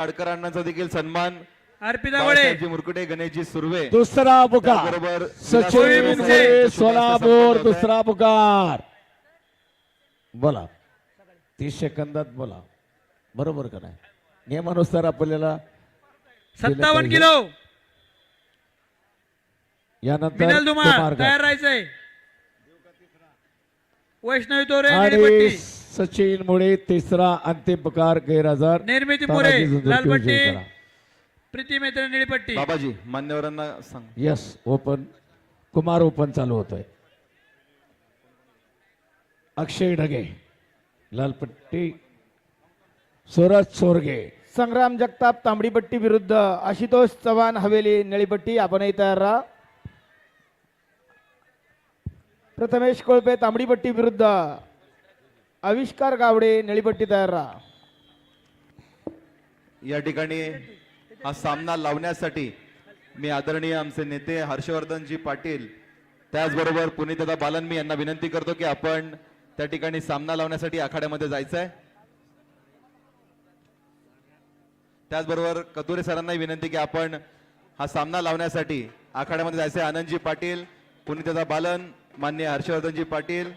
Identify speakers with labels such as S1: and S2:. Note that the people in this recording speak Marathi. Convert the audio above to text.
S1: आडकरांनाचा देखील सन्मान.
S2: अर्पिता
S1: बाळासाहेबजी मुरकुटे गणेशजी सुर्वे.
S3: दुसरा पुकार.
S1: त्याचबरोबर
S3: सचिन सोलापूर दुसरा पुकार. बोला. तीस सेकंदात बोला. बरोबर का नाही? नियमानुसार आपल्याला
S2: सत्तावन्न. किलो.
S3: यानंतर
S2: तयार. राहायचंय. वैष्णवी तोरे
S3: आणि सचिन मुळे तिसरा अंतिम पुकार गैरहजर.
S2: निर्मिती
S3: झुंझुरके
S2: लालपट्टी. प्रीती मैत्री निळपट्टी.
S1: बाबाजी मान्यवरांना सांग.
S3: यस ओपन कुमार ओपन चालू होतोय. अक्षय ढगे लालपट्टी. सूरज सोरगे.
S4: संग्राम जगताप तांबडीपट्टी विरुद्ध आशुतोष चव्हाण हवेली निळीपट्टी. आपणही तयार राहा. प्रथमेश कोळपे तांबडीपट्टी विरुद्ध. आविष्कार गावडे नळीपट्टी तयार राहा.
S1: या ठिकाणी हा सामना लावण्यासाठी मी आदरणीय आमचे नेते हर्षवर्धनजी पाटील त्याचबरोबर पुनीतदा बालन मी यांना विनंती करतो की आपण त्या ठिकाणी सामना लावण्यासाठी आखाड्यामध्ये जायचं आहे त्याचबरोबर कतुरे सरांनाही विनंती की आपण हा सामना लावण्यासाठी आखाड्यामध्ये जायचं आहे आनंदजी पाटील पुनीतदा बालन मान्य हर्षवर्धनजी पाटील